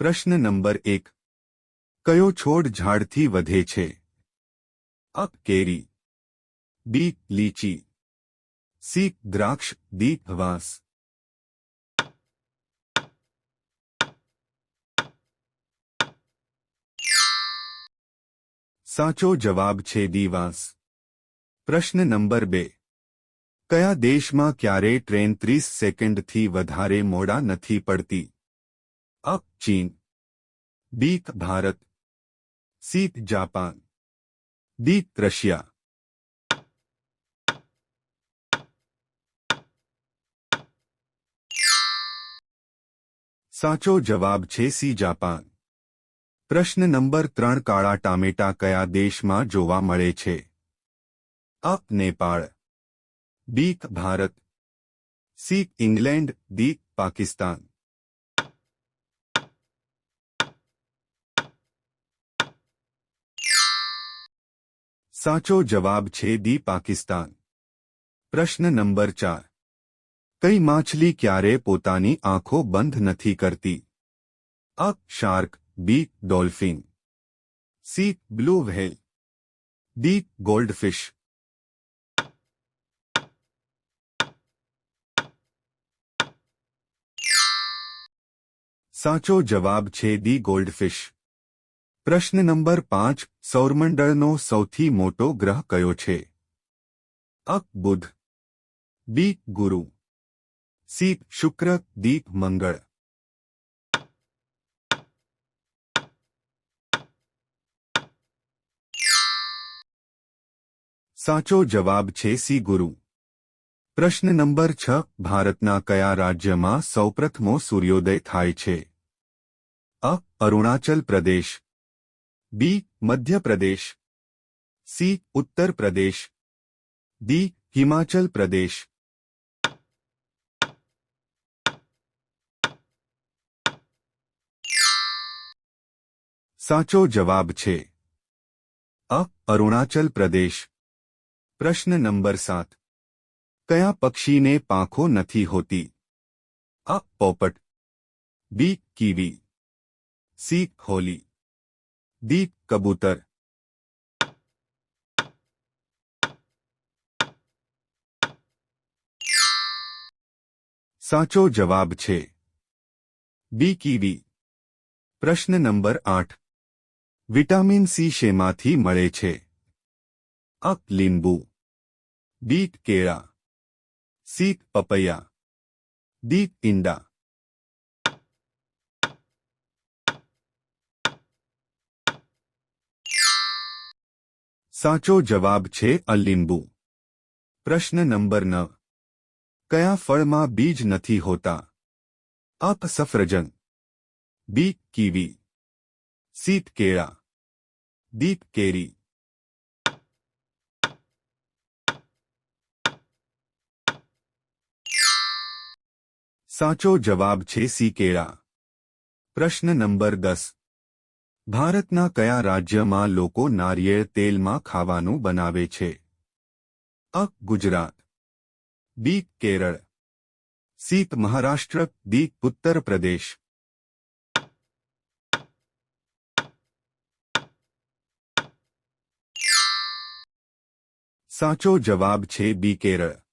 પ્રશ્ન નંબર એક કયો છોડ ઝાડથી વધે છે અ કેરી બી લીચી સી દ્રાક્ષ દી વાંસ સાચો જવાબ છે દીવાંસ પ્રશ્ન નંબર બે કયા દેશમાં ક્યારેય ટ્રેન ત્રીસ સેકન્ડથી વધારે મોડા નથી પડતી અ ચીન B Bharat. C Japan. D Russia. સાચો જવાબ છે સી જાપાન. પ્રશ્ન નંબર ત્રણ કાળા ટામેટા કયા દેશમાં જોવા મળે છે? A, Nepal. B Bharat. C, England. D Pakistan. સાચો જવાબ છે દી પાકિસ્તાન પ્રશ્ન નંબર ચાર કઈ માછલી ક્યારે પોતાની આંખો બંધ નથી કરતી A shark B dolphin C blue whale D goldfish સાચો જવાબ છે દી ગોલ્ડફિશ પ્રશ્ન નંબર પાંચ, સૌરમંડળનો સૌથી મોટો ગ્રહ કયો છે? અ, બુધ. બી, ગુરુ. સી, શુક્ર. દી મંગળ. સાચો જવાબ છે સી, ગુરુ. પ્રશ્ન નંબર છ, ભારતના કયા રાજ્યમાં સૌપ્રથમો સૂર્યોદય થાય છે? A, Arunachal Pradesh. B Madhya Pradesh C Uttar Pradesh દી હિમાચલ પ્રદેશ સાચો જવાબ છે અ અરુણાચલ પ્રદેશ પ્રશ્ન નંબર સાત કયા પક્ષીને પાંખો નથી હોતી અ પોપટ બી કીવી સી હોલી દી કબૂતર. સાચો જવાબ છે. B kiwi. પ્રશ્ન નંબર આઠ. વિટામિન સી શેમાંથી મળે છે? અ લીંબુ. બીટ કેળા. સી પપૈયા. દી ઈંડા. સાચો જવાબ છે અલીંબુ પ્રશ્ન નંબર નવ કયા ફળમાં બીજ નથી હોતા અપ સફરજન બી કીવી સીત કેળા દીપ કેરી સાચો જવાબ છે સી કેળા પ્રશ્ન નંબર દસ ભારતના કયા રાજ્યમાં લોકો નારિયેળ તેલમાં ખાવાનું બનાવે છે? A. Gujarat. B. Kerala. C. Maharashtra. D Uttar Pradesh. સાચો જવાબ છે બી. કેરળ.